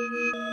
ทำ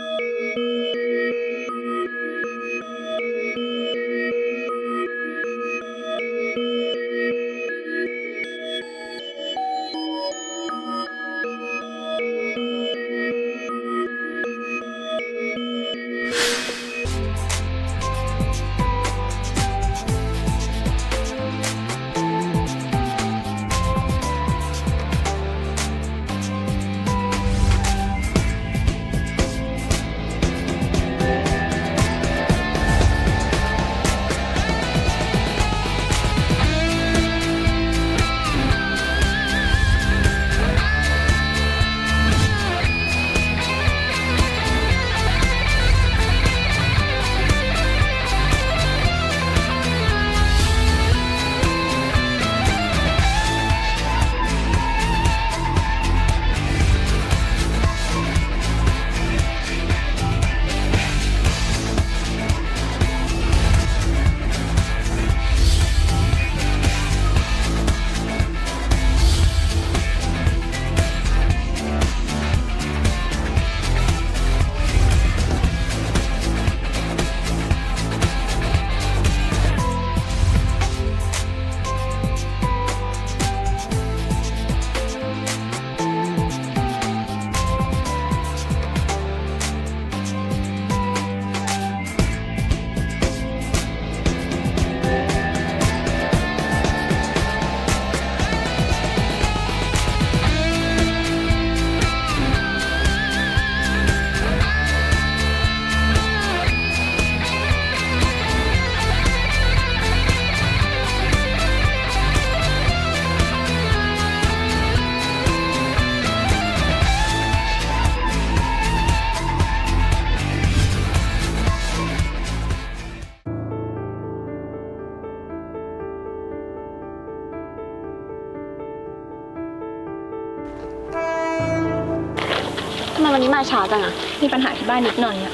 มวันนี้มาช้าจังอะมีปัญหาที่บ้านนิดหน่อยอะ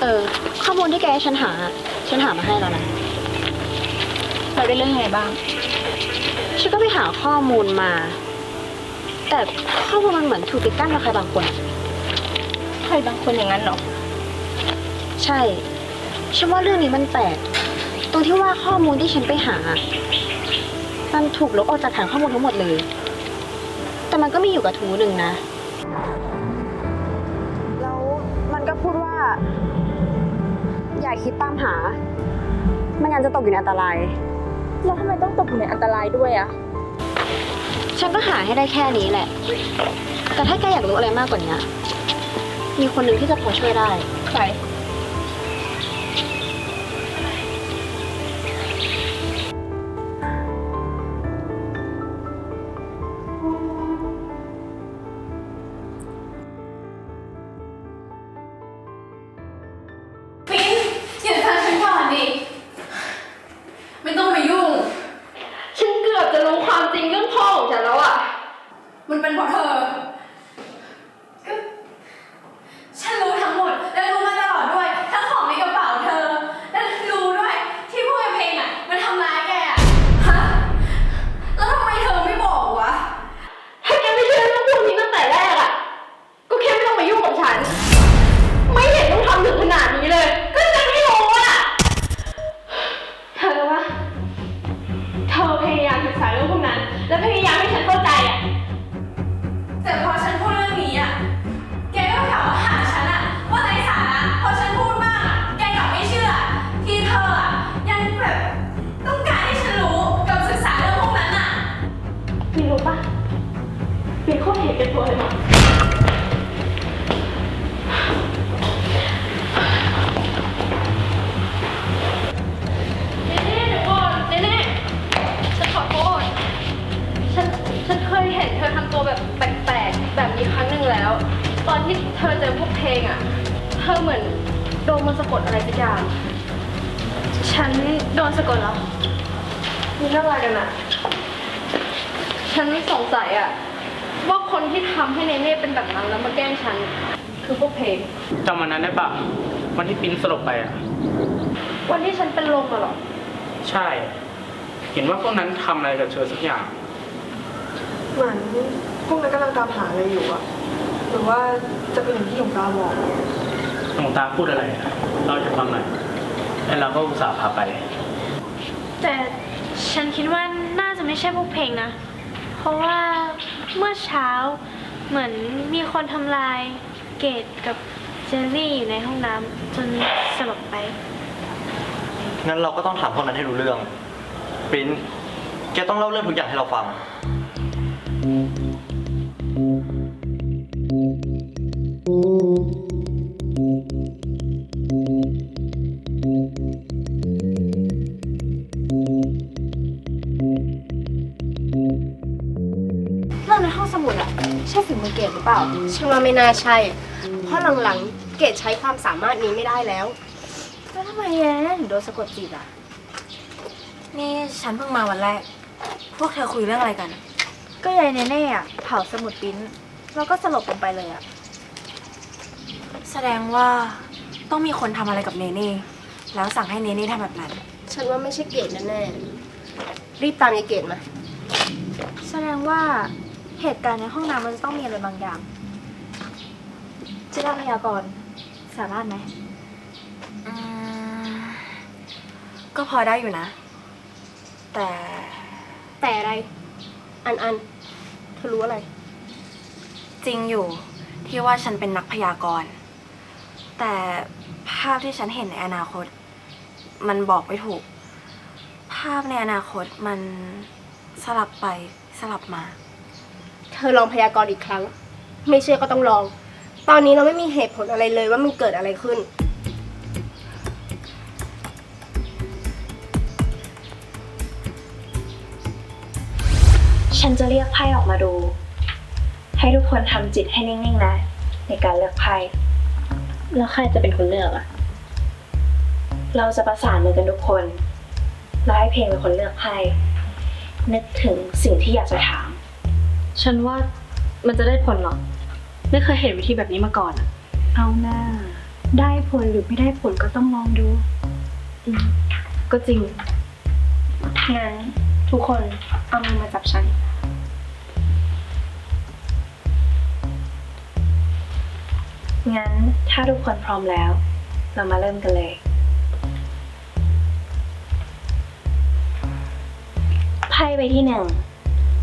เออ ข้อมูลที่แกให้ฉันหาฉันหามาให้แล้วนะ เราได้เรื่องยังไงบ้าง ฉันก็ไปหาข้อมูลมา แต่ข้อมูลมันเหมือนถูกปิดกั้นกับใครบางคนอะใครบางคนอย่างนั้นเหรอ ใช่ ฉันว่าเรื่องนี้มันแปลก ตรงที่ว่าข้อมูลที่ฉันไปหา มันถูกลบออกจากฐานข้อมูลทั้งหมดเลย แต่มันก็มีอยู่กับทูหนึ่งนะ แล้วมันก็พูดว่า อย่าคิดตามหา ไม่งั้นจะตกอยู่ในอันตราย แล้วทำไมต้องตกอยู่ในอันตรายด้วยอะฉันก็หาให้ได้แค่นี้แหละ แต่ถ้าแกอยากรู้อะไรมากกว่านี้ มีคนหนึ่งที่จะพอช่วยได้ ใคร เห็นเป็นตัวเลยมั้งเนเน่เดี๋ยวก่อนเนเน่ฉันขอโทษ ฉัน ฉันเคยเห็นเธอทำตัวแบบแปลกๆ แบบนี้ครั้งหนึ่งแล้ว ตอนที่เธอเจอพวกเพลงอะ เธอเหมือนโดนมันสะกดอะไรสักอย่าง ฉันโดนสะกดเหรอ มีเรื่องอะไรกันอะ ฉันสงสัยอะ คนที่ทำให้เนเน่เป็นแบบนั้นแล้วมาแกล้งฉัน คือพวกเพลง จำวันนั้นได้ปะวันที่ปิ้นสลบไปอะ วันที่ฉันเป็นลมอะเหรอ ใช่ เห็นว่าพวกนั้นทำอะไรกับเธอสักอย่าง เหมือนพวกนั้นกำลังตามหาอะไรอยู่อะหรือว่าจะเป็นอย่างที่หลวงตาบอกหลวงตาพูดอะไรอะเราจะฟังหน่อยแล้วเราก็อุตส่าห์พาไป แต่ฉันคิดว่าน่าจะไม่ใช่พวกเพลงนะ เพราะว่าเมื่อเช้าเหมือนมีคนทำลายเกดกับเจลลี่อยู่ในห้องน้ำจนสลบไป งั้นเราก็ต้องถามพวกนั้นให้รู้เรื่องปริ้นแกต้องเล่าเรื่องทุกอย่างให้เราฟัง เกดหรือเปล่าฉันว่าไม่น่าใช่ เพราะหลังๆ เกดใช้ความสามารถนี้ไม่ได้แล้วแล้วทำไมแย่ถึงโดนสะกดจิตอะนี่ฉันเพิ่งมาวันแรก พวกเธอคุยเรื่องอะไรกัน ก็ยายเนเน่อะเผาสมุดปริ้นแล้วก็สลบลงไปเลยอะแสดงว่าต้องมีคนทำอะไรกับเนเน่แล้วสั่งให้เนเน่ทำแบบนั้น ฉันว่าไม่ใช่เกดแน่ๆรีบตามยายเกดมา แสดงว่า เหตุการณ์ในห้องน้ำมันจะต้องมีอะไรบางอย่างจิราพยากรณ์สามารถไหม อืมก็พอได้อยู่นะ แต่ แต่อะไร อันอันเธอรู้อะไร จริงอยู่ที่ว่าฉันเป็นนักพยากรณ์แต่ภาพที่ฉันเห็นในอนาคต มันบอกไม่ถูก ภาพในอนาคตมันสลับไปสลับมา เธอลองพยากรณ์อีกครั้ง ไม่เชื่อก็ต้องลอง ตอนนี้เราไม่มีเหตุผลอะไรเลยว่ามันเกิดอะไรขึ้น ฉันจะเรียกไพ่ออกมาดู ให้ทุกคนทำจิตให้นิ่งๆนะ ในการเลือกไพ่แล้วใครจะเป็นคนเลือกอะเราจะประสานมือกันทุกคน แล้วให้เพลงเป็นคนเลือกไพ่นึกถึงสิ่งที่อยากจะถาม ฉันว่ามันจะได้ผลหรอ ไม่เคยเห็นวิธีแบบนี้มาก่อนอะเอาหน้า ได้ผลหรือไม่ได้ผลก็ต้องลองดู ก็จริง งั้นทุกคนเอามือมาจับฉัน งั้นถ้าทุกคนพร้อมแล้ว เรามาเริ่มกันเลยไพ่ใบที่หนึ่ง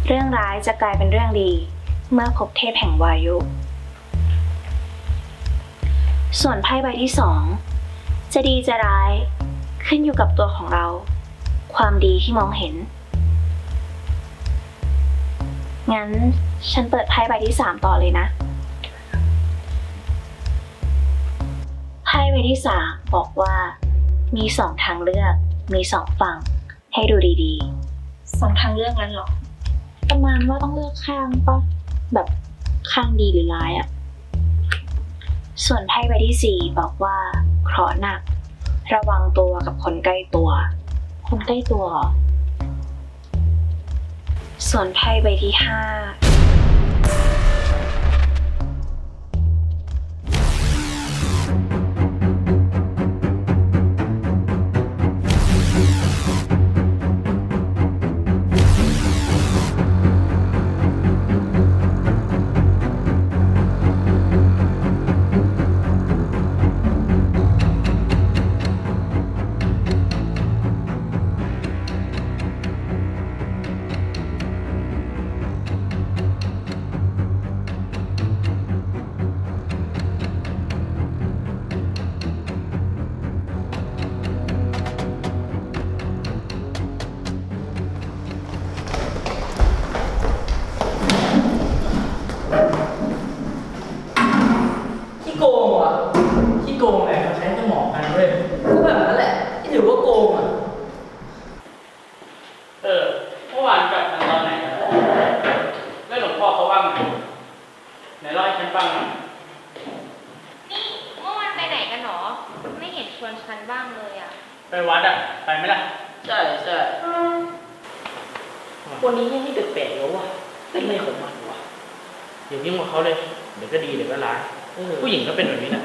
เรื่องร้ายจะกลายเป็นเรื่องดี เมื่อพบเทพแห่งวายุ ส่วนไพ่ใบที่สองจะดีจะร้ายขึ้นอยู่กับตัวของเรา ความดีที่มองเห็น งั้นฉันเปิดไพ่ใบที่สามต่อเลยนะไพ่ใบที่สามบอกว่า มีสองทางเลือก มีสองฝั่ง ให้ดูดีๆ สองทางเลือกนั้นหรอ ประมาณว่าต้องเลือกข้างปะแบบข้างดีหรือร้ายอะส่วนไพ่ใบที่สี่บอกว่าเคราะห์หนัก ระวังตัวกับคนใกล้ตัว คนใกล้ตัว ส่วนไพ่ใบที่ห้า หนกันหรอ ไม่เห็นชวนฉันบ้างเลยอะไปวัดอะ ไปไหมล่ะ ใช่ใช่วันนี้ยังนี่แปลกๆแล้วว่ะเป็นอะไรของมันวะอย่ายุ่งกับเขาเลย เดี๋ยวก็ดีเดี๋ยวก็ร้ายผู้หญิงก็เป็นแบบนี้นะ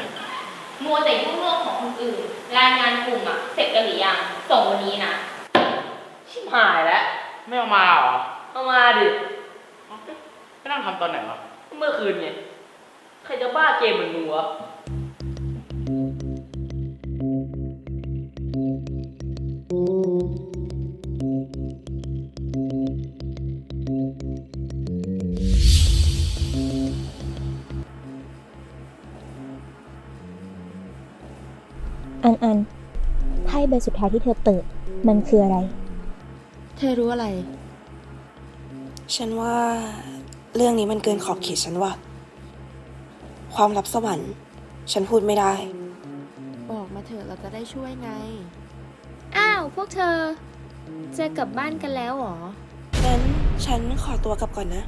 มัวแต่ยุ่งเรื่องของคนอื่น รายงานกลุ่มอะเสร็จกันหรือยัง ส่งวันนี้นะ ชิบหายแล้ว ไม่เอามาเหรอ เอามาดิไม่นั่งทำตอนไหนวะ เมื่อคืนไง ใครจะบ้าเกมเหมือนมึงวะ อันอันไพ่ใบสุดท้ายที่เธอเปิด มันคืออะไร เธอรู้อะไร ฉันว่าเรื่องนี้มันเกินขอบเขตฉันว่ะ ความลับสวรรค์ ฉันพูดไม่ได้ บอกมาเถอะเราจะได้ช่วยไง อ้าว พวกเธอ จะกลับบ้านกันแล้วเหรอ งั้นฉันขอตัวกลับก่อนนะ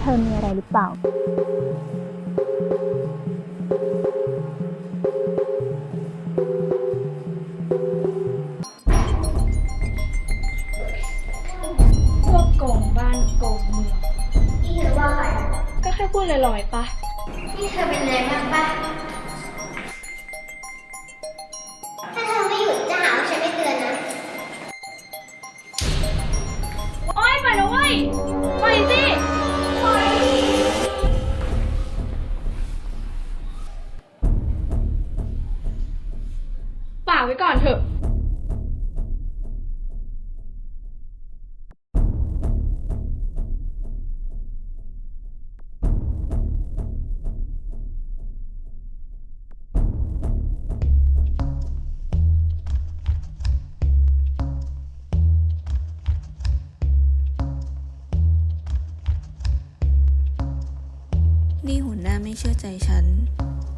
เธอมีอะไรหรือเปล่า พูดลอยๆปะนี่เธอเป็นอะไรบ้างปะ ใจฉัน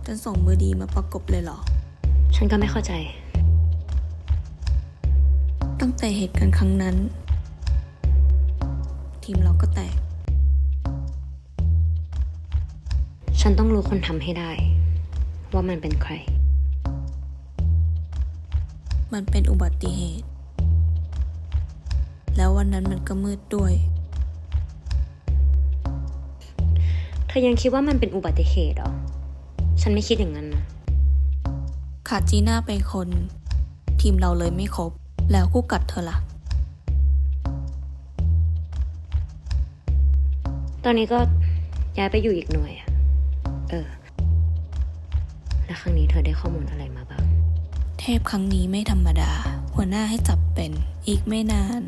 จนส่งมือดีมาประกบเลยเหรอ ฉันก็ไม่เข้าใจ ตั้งแต่เหตุการณ์ครั้งนั้น ทีมเราก็แตก ฉันต้องรู้คนทำให้ได้ ว่ามันเป็นใคร มันเป็นอุบัติเหตุ แล้ววันนั้นมันก็มืดด้วย อยังคิดว่ามันเป็นอุบัติเหตุเหรอ ฉันไม่คิดอย่างนั้นนะขาดจีน่าไปคน ทีมเราเลยไม่ครบ แล้วคู่กัดเธอล่ะ ตอนนี้ก็ย้ายไปอยู่อีกหน่วยอะเออ แล้วครั้งนี้เธอได้ข้อมูลอะไรมาบ้าง เทพครั้งนี้ไม่ธรรมดา หัวหน้าให้จับเป็น อีกไม่นาน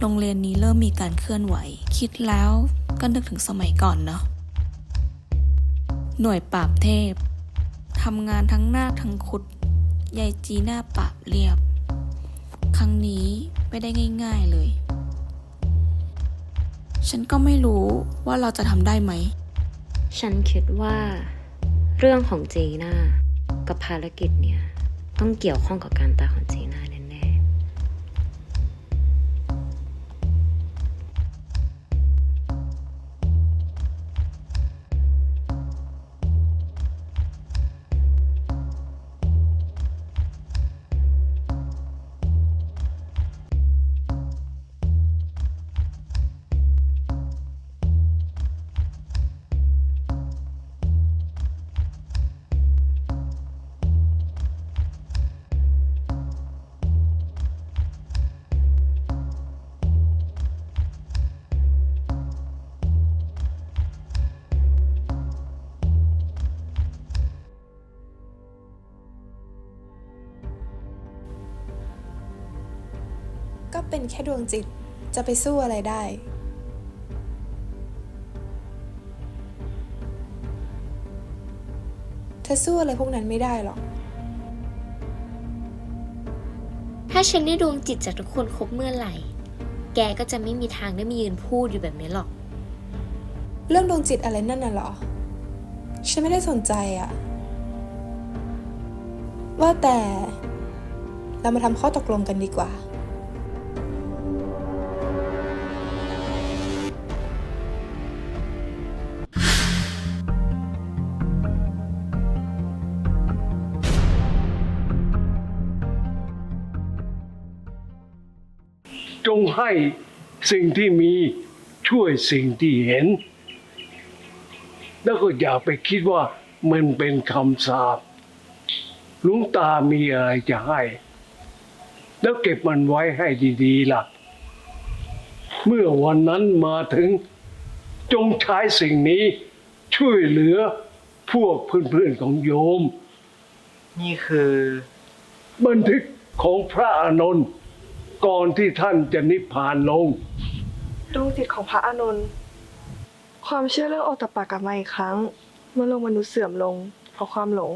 โรงเรียนนี้เริ่มมีการเคลื่อนไหว คิดแล้วก็นึกถึงสมัยก่อนเนาะ หน่วยปราบเทพทำงานทั้งหน้าทั้งขุดยายจีหน้าปราบเรียบ ครั้งนี้ไม่ได้ง่าย ๆเลย ฉันก็ไม่รู้ว่าเราจะทำได้ไหม ฉันคิดว่า เรื่องของจีน่ากับภารกิจเนี่ย ต้องเกี่ยวข้องกับการตายของจีน่า เป็นแค่ดวงจิตจะไปสู้อะไรได้ เธอสู้อะไรพวกนั้นไม่ได้หรอก ถ้าฉันได้ดวงจิตจากทุกคนครบเมื่อไหร่ แกก็จะไม่มีทางได้มายืนพูดอยู่แบบนี้หรอก เรื่องดวงจิตอะไรนั่นน่ะเหรอ ฉันไม่ได้สนใจอะว่าแต่เรามาทำข้อตกลงกันดีกว่า ให้สิ่งที่มีช่วยสิ่งที่เห็น แล้วก็อย่าไปคิดว่ามันเป็นคำสาปหลุงตามีอะไรจะให้ แล้วเก็บมันไว้ให้ดีๆล่ะ เมื่อวันนั้นมาถึงจงใช้สิ่งนี้ช่วยเหลือพวกเพื่อนๆของโยม นี่คือ บันทึกของพระอานนท์ ก่อนที่ท่านจะนิพพานลง ดวงจิตของพระอานนท์ความเชื่อเรื่องโอตตปปะกลับมาอีกครั้ง เมื่อโลกมนุษย์เสื่อมลง เพราะความหลง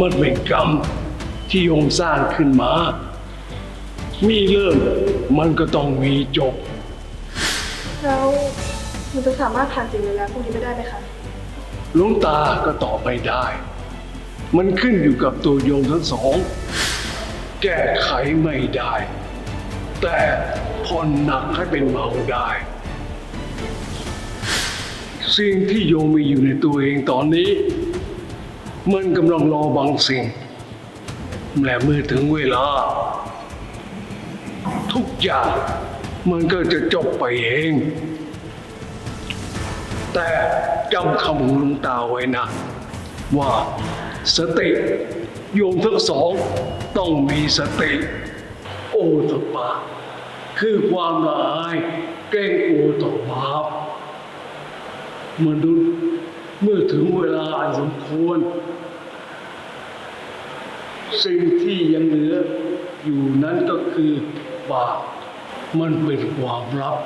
มันเป็นกรรมที่โยมสร้างขึ้นมา มีเริ่มมันก็ต้องมีจบ แล้วมันจะสามารถผ่านสิ่งเลวร้ายพวกนี้ไปได้ไหมคะ หลวงตาก็ตอบไม่ได้ มันขึ้นอยู่กับตัวโยมทั้งสอง แก้ไขไม่ได้ แต่ผ่อนหนักให้เป็นเบาได้ สิ่งที่โยมมีอยู่ในตัวเองตอนนี้ มันกำลังรอบางสิ่ง และเมื่อถึงเวลา ทุกอย่างมันก็จะจบไปเอง แต่ จำคำของหลวงตาไว้นะ ว่าสติโยมทั้งสองต้องมีสติ โอตปะ คือความละอายเกรงกลัวต่อบาปมนุษย์เมื่อถึงเวลาอันสมควร สิ่งที่ยังเหลืออยู่นั้นก็คือบาปมันเป็นความลับ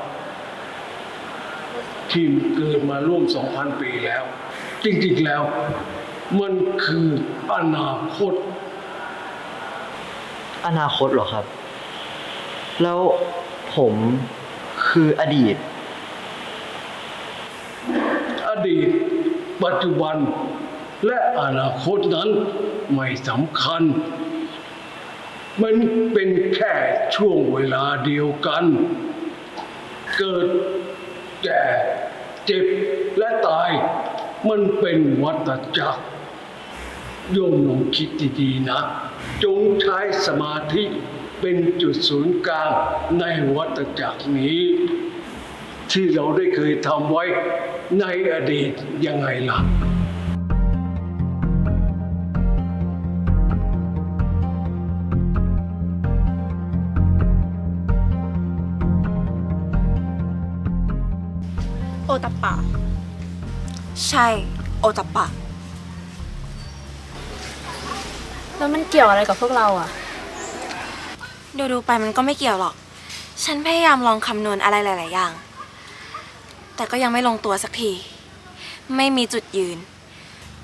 ที่เกิดมาร่วม 2,000 ปีแล้ว จริงๆแล้วมันคืออนาคต อนาคตเหรอครับ แล้วผมคืออดีต อดีต ปัจจุบัน และอนาคตนั้นไม่สำคัญ มันเป็นแค่ช่วงเวลาเดียวกัน เกิดแก่ เจ็บและตาย มันเป็นวัฏจักรโยมลองคิดดีๆนะ จงใช้สมาธิเป็นจุดศูนย์กลางในวัฏจักรนี้ ที่เราได้เคยทำไว้ในอดีตยังไงล่ะ อตปปะ ใช่ โอตปปะ แล้วมันเกี่ยวอะไรกับพวกเราอะดูดูๆไปมันก็ไม่เกี่ยวหรอก ฉันพยายามลองคำนวณอะไรหลาย ๆ อย่าง แต่ก็ยังไม่ลงตัวสักที ไม่มีจุดยืน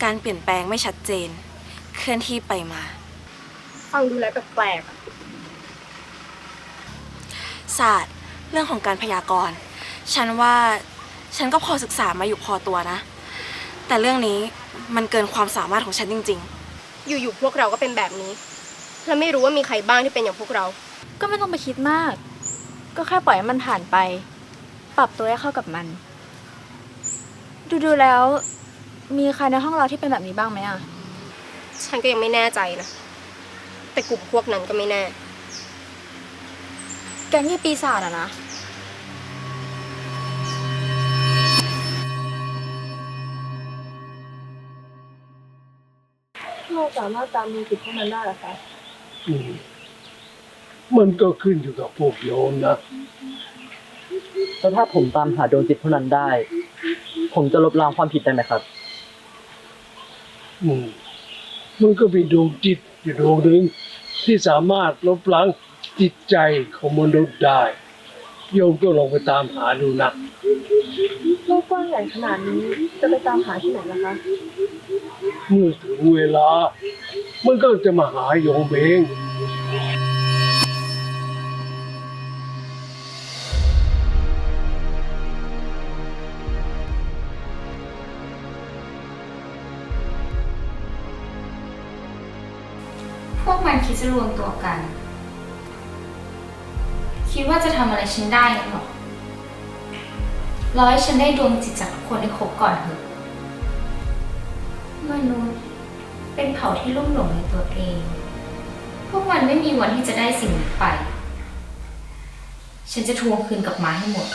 การเปลี่ยนแปลงไม่ชัดเจน เคลื่อนที่ไปมา ฟังดูแล้วแปลกๆอะศาสตร์ เรื่องของการพยากรณ์ ฉันว่า ฉันก็พอศึกษามาอยู่พอตัวนะ แต่เรื่องนี้มันเกินความสามารถของฉันจริง อยู่ๆพวกเราก็เป็นแบบนี้ แล้วไม่รู้ว่ามีใครบ้างที่เป็นอย่างพวกเรา ก็ไม่ต้องไปคิดมาก ก็แค่ปล่อยให้มันผ่านไป ปรับตัวให้เข้ากับมัน ดูๆแล้ว มีใครในห้องเราที่เป็นแบบนี้บ้างไหมอะฉันก็ยังไม่แน่ใจนะ แต่กลุ่มพวกนั้นก็ไม่แน่ แก๊งยี่ปีศาจอะนะ สามารถตามดูจิตพวกนั้นได้เหรอคะอืมมันก็ขึ้นอยู่กับพวกโยมนะแล้วถ้าผมตามหาดวงจิตพวกนั้นได้ ผมจะลบล้างความผิดได้ไหมครับ อืมมันก็มีดวงจิตอยู่ดวงหนึ่งที่สามารถลบล้างจิตใจของมนุษย์ได้ โยมก็ลองไปตามหาดูนะโลกกว้างใหญ่ขนาดนี้จะไปตามหาที่ไหนล่ะคะเมื่อถึงเวลา มันก็จะมาหาโยมเองพวกมันคิดจะรวมตัวกัน คิดว่าจะทำอะไรฉันได้หรอรอให้ฉันได้ดวงจิตจากคนให้ครบก่อนเถอะมนุษย์เป็นเผ่าที่ลุ่มหลงในตัวเอง พวกมันไม่มีวันที่จะได้สิ่งนี้ไป ฉันจะทวงคืนกลับมาให้หมด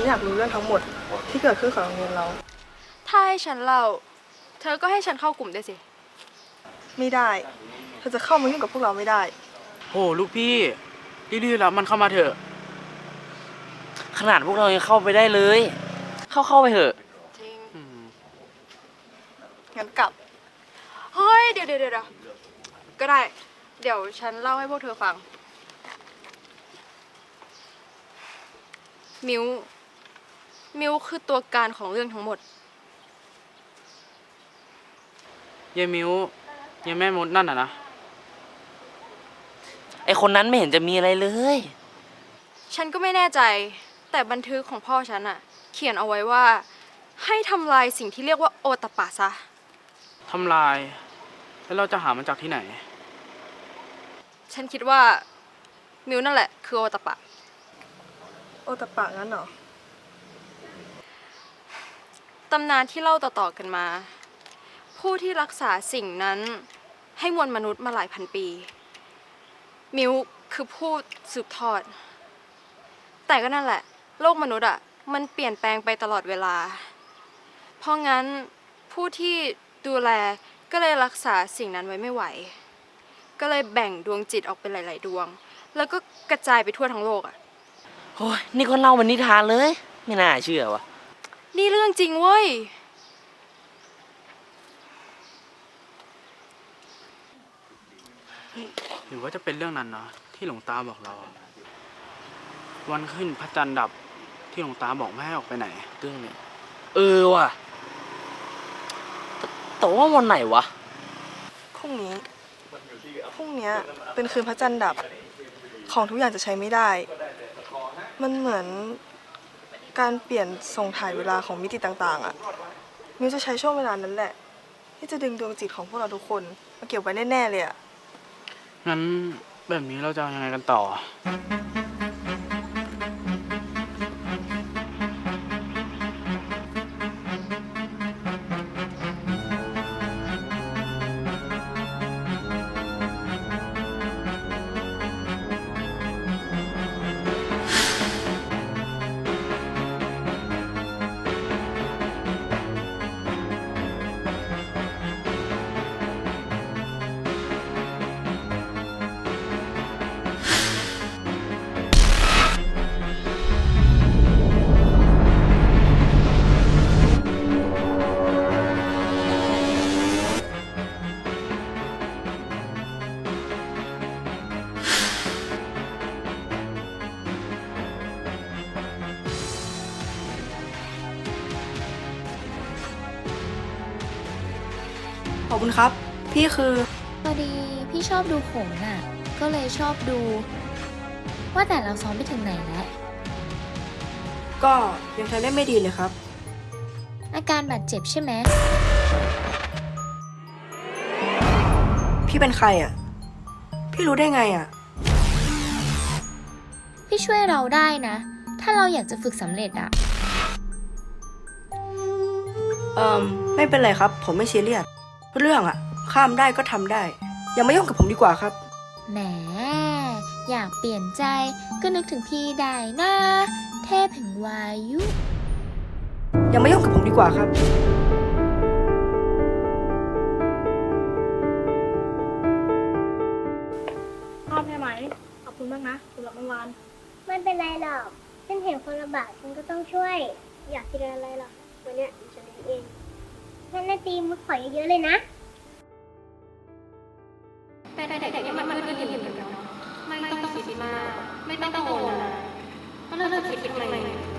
นอยากรู้เรื่องทั้งหมดที่เกิดขึ้นของโรงเรียนเรา ถ้าให้ฉันเล่า เธอก็ให้ฉันเข้ากลุ่มได้วยสิ ไม่ได้ เธอจะเข้ามายุ่งกับพวกเราไม่ได้ โหลูกพี่รีบๆแล้วมันเข้ามาเถอะ ขนาดพวกเรายังเข้าไปได้เลย เข้าเข้าไปเถอะจริง อืมงั้นกลับ เฮ้ย เดี๋ยวเดี๋ยวเดี๋ยวก็ได้ เดี๋ยวฉันเล่าให้พวกเธอฟัง มิว มิวคือตัวการของเรื่องทั้งหมด ยายมิวยายแม่มดนั่นอะนะ ไอคนนั้นไม่เห็นจะมีอะไรเลย ฉันก็ไม่แน่ใจ แต่บันทึกของพ่อฉันอะเขียนเอาไว้ว่า ให้ทำลายสิ่งที่เรียกว่าโอตปปะซะ ทำลาย แล้วเราจะหามันจากที่ไหน ฉันคิดว่ามิวนั่นแหละคือโอตปปะ โอตปะงั้นเหรอ ตำนานที่เล่าต่อๆกันมา ผู้ที่รักษาสิ่งนั้นให้มวลมนุษย์มาหลายพันปี มิวคือผู้สืบทอด แต่ก็นั่นแหละ โลกมนุษย์อะ มันเปลี่ยนแปลงไปตลอดเวลา เพราะงั้นผู้ที่ดูแลก็เลยรักษาสิ่งนั้นไว้ไม่ไหว ก็เลยแบ่งดวงจิตออกเป็นหลาย ๆ ดวง แล้วก็กระจายไปทั่วทั้งโลกอะ โอ้ยนี่ก็เล่ามันนิทานเลย ไม่น่าเชื่อวะ นี่เรื่องจริงเว้ย หรือว่าจะเป็นเรื่องนั้นเนาะที่หลวงตาบอกเราอะวันขึ้นพระจันทร์ดับที่หลวงตาบอกไม่ให้ออกไปไหน เรื่องเนี้ยเออว่ะแต่แต่ว่าวันไหนวะ พรุ่งนี้ พรุ่งเนี้ยเป็นคืนพระจันทร์ดับ ของทุกอย่างจะใช้ไม่ได้ มันเหมือน การเปลี่ยนส่งถ่ายเวลาของมิติต่างๆอะมิวจะใช้ช่วงเวลานั้นแหละ ที่จะดึงดวงจิตของพวกเราทุกคนมาเก็บไว้แน่ๆเลยอะงั้นแบบนี้เราจะเอายังไงกันต่อ คุณครับ พี่คือพอดีพี่ชอบดูโขนน่ะ ก็เลยชอบดู ว่าแต่เราซ้อมไปถึงไหนแล้ว ก็ยังใช้ได้ไม่ดีเลยครับ อาการบาดเจ็บใช่ไหม พี่เป็นใครอะ พี่รู้ได้ไงอะ พี่ช่วยเราได้นะ ถ้าเราอยากจะฝึกสำเร็จอะเอิมไม่เป็นไรครับ ผมไม่ซีเรียส เรื่องอะข้ามได้ก็ทำได้ อย่ามายุ่งกับผมดีกว่าครับ แหม อยากเปลี่ยนใจก็นึกถึงพี่ได้นะ เทพแห่งวายุ อย่ามายุ่งกับผมดีกว่าครับ ชอบใช่ไหม ขอบคุณมากนะสำหรับเมื่อวาน ไม่เป็นไรหรอก ฉันเห็นคนลำบากฉันก็ต้องช่วย อยากกินอะไรหรอ วันเนี้ยฉันเลี้ยงเอง งั้นนาตีมึงขอเยอะเลยนะ แต่แต่แต่มันมันก็ดีเหมือนกันเนาะไม่ต้องคิดมาก ไม่ต้องโกัเพราะไรก็เลิกคิดไปเลย